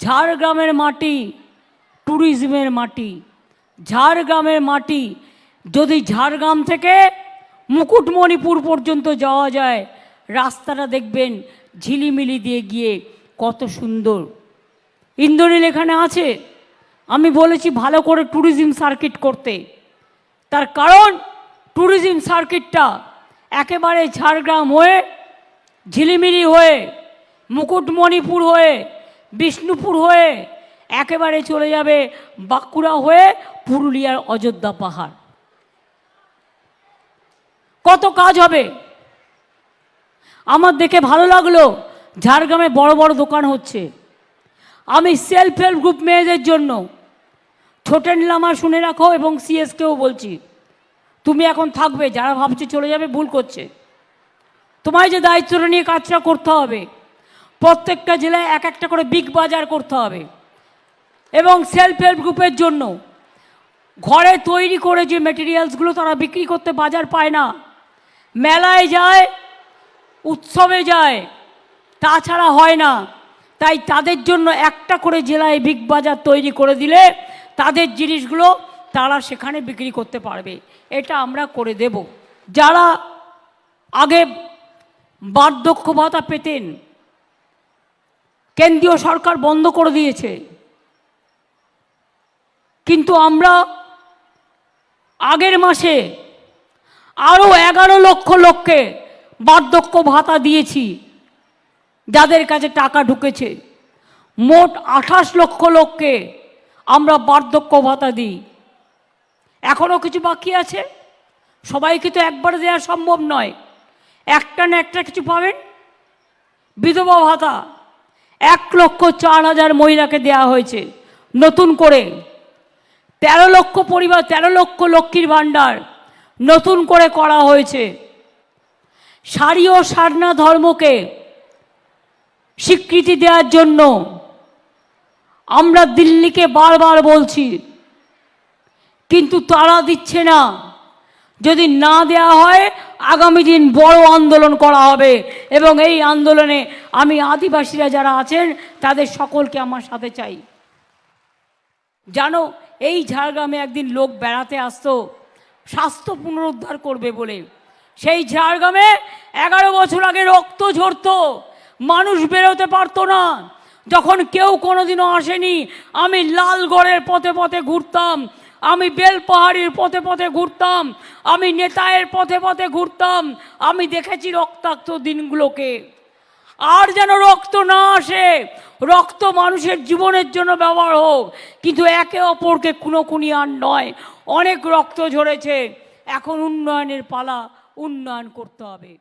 ঝাড়গ্রামের মাটি, ট্যুরিজমের মাটি। ঝাড়গ্রামের মাটি, যদি ঝাড়গ্রাম থেকে মুকুটমণিপুর পর্যন্ত যাওয়া যায়, রাস্তাটা দেখবেন ঝিলিমিলি দিয়ে গিয়ে কত সুন্দর। ইন্দ্রনীল এখানে আছে, আমি বলেছি ভালো করে ট্যুরিজম সার্কিট করতে। তার কারণ, ট্যুরিজম সার্কিটটা একেবারে ঝাড়গ্রাম হয়ে, ঝিলিমিলি হয়ে, মুকুটমণিপুর হয়ে বিষ্ণুপুর হয়ে একেবারে চলে যাবে বাঁকুড়া হয়ে পুরুলিয়ার অযোধ্যা পাহাড়। কত কাজ হবে? আমার দেখে ভালো লাগল ঝাড়গ্রামে বড় বড় দোকান হচ্ছে। আমি সেলফ হেল্প গ্রুপ মেয়েদের জন্য ছোটেন লামা শুনে রাখো এবং সিএসকেও বলছি। তুমি এখন থাকবে, যারা ভাবছে চলে যাবে, ভুল করছে। তোমায় যে দায়িত্বটা নিয়ে কাজটা করতে হবে প্রত্যেকটা জেলায় এক একটা করে বিগ বাজার করতে হবে। এবং সেলফ হেল্প গ্রুপের জন্য ঘরে তৈরি করে যে মেটেরিয়ালসগুলো তারা বিক্রি করতে বাজার পায় না, মেলায় যায়, উৎসবে যায়, তাছাড়া হয় না। তাই তাদের জন্য একটা করে জেলায় বিগ বাজার তৈরি করে দিলে তাদের জিনিসগুলো তারা সেখানে বিক্রি করতে পারবে। এটা আমরা করে দেব। যারা আগে বার্ধক্য ভাতা পেতেন কেন্দ্রীয় সরকার বন্ধ করে দিয়েছে। কিন্তু আমরা আগের মাসে আরও এগারো লক্ষ লোককে বার্ধক্য ভাতা দিয়েছি, যাদের কাছে টাকা ঢুকেছে। মোট আঠাশ লক্ষ লোককে আমরা বার্ধক্য ভাতা দিই। এখনও কিছু বাকি আছে? সবাইকে তো একবারে দেওয়া সম্ভব নয়? একটা না একটা কিছু পাবেন? বিধবা ভাতা। এক লক্ষ চার হাজার মহিলাকে দেওয়া হয়েছে। নতুন করে। তেরো লক্ষ পরিবার, তেরো লক্ষ লক্ষ্মীর ভাণ্ডার নতুন করে করা হয়েছে। সারি ও সারনা ধর্মকে স্বীকৃতি দেওয়ার জন্য আমরা দিল্লিকে বারবার বলছি, কিন্তু তারা দিচ্ছে না। যদি না দেওয়া হয়, আগামী দিন বড় আন্দোলন করা হবে। এবং এই আন্দোলনে আমি আদিবাসীরা যারা আছেন, তাদের সকলকে আমার সাথে চাই। জানো, এই ঝাড়গ্রামে একদিন লোক বেড়াতে আসতো, স্বাস্থ্য পুনরুদ্ধার করবে বলে। সেই ঝাড়গ্রামে এগারো বছর আগে রক্ত ঝরতো, মানুষ বেরোতে পারতো না। যখন কেউ কোনোদিনও আসেনি, আমি লালগড়ের পথে পথে ঘুরতাম আমি বেলপাহাড়ির পথে পথে ঘুরতাম, আমি নেতায়ের পথে পথে ঘুরতাম, আমি দেখেছি রক্তাক্ত দিনগুলোকে। আর যেন রক্ত না আসে, রক্ত মানুষের জীবনের জন্য ব্যবহার হোক, কিন্তু একে অপরকে খুনোখুনি আর নয়, অনেক রক্ত ঝরেছে, এখন উন্নয়নের পালা উন্নয়ন করতে হবে।